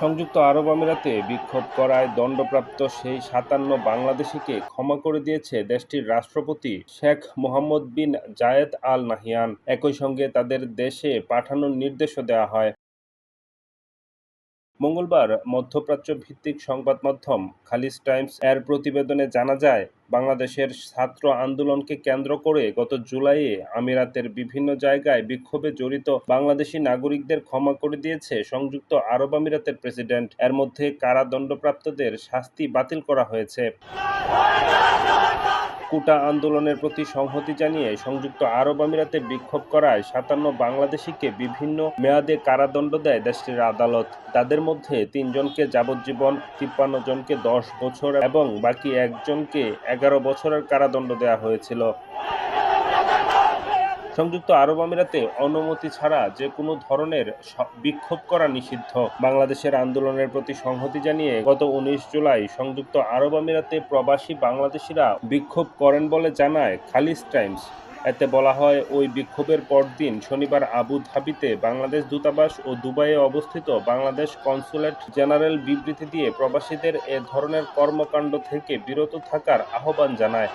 সংযুক্ত আরব আমিরাতে বিক্ষোভ করায় দণ্ডপ্রাপ্ত সেই সাতান্ন বাংলাদেশিকে ক্ষমা করে দিয়েছে দেশটির রাষ্ট্রপতি শেখ মোহাম্মদ বিন জায়েদ আল নাহিয়ান। একই সঙ্গে তাদের দেশে পাঠানোর নির্দেশও দেওয়া হয়। মঙ্গলবার মধ্যপ্রাচ্য ভিত্তিক সংবাদ মাধ্যম খালিজ টাইমস এর প্রতিবেদনে জানা যায়, বাংলাদেশের ছাত্র আন্দোলনকে কেন্দ্র করে গত জুলাইয়ে আমিরাতের বিভিন্ন জায়গায় বিক্ষোভে জড়িত বাংলাদেশি নাগরিকদের ক্ষমা করে দিয়েছে সংযুক্ত আরব আমিরাতের প্রেসিডেন্ট। এর মধ্যে কারাদণ্ডপ্রাপ্তদের শাস্তি বাতিল করা হয়েছে। কুটা আন্দোলনের প্রতি সংহতি জানিয়ে সংযুক্ত আরব আমিরাতে বিক্ষোভ করায় সাতান্ন বাংলাদেশিকে বিভিন্ন মেয়াদে কারাদণ্ড দেয় দেশটির আদালত। তাদের মধ্যে তিনজনকে যাবজ্জীবন, তিপ্পান্ন জনকে দশ বছর এবং বাকি একজনকে এগারো বছরের কারাদণ্ড দেওয়া হয়েছিল। সংযুক্ত আরব আমিরাতে অনুমতি ছাড়া যে কোনো ধরনের বিক্ষোভ করা নিষিদ্ধ। বাংলাদেশের আন্দোলনের প্রতি সংহতি জানিয়ে গত উনিশ জুলাই সংযুক্ত আরব আমিরাতে প্রবাসী বাংলাদেশিরা বিক্ষোভ করেন বলে জানায় খালিজ টাইমস। এতে বলা হয়, ওই বিক্ষোভের পরদিন শনিবার আবু ধাবিতে বাংলাদেশ দূতাবাস ও দুবাইয়ে অবস্থিত বাংলাদেশ কনসুলেট জেনারেল বিবৃতি দিয়ে প্রবাসীদের এ ধরনের কর্মকাণ্ড থেকে বিরত থাকার আহ্বান জানায়।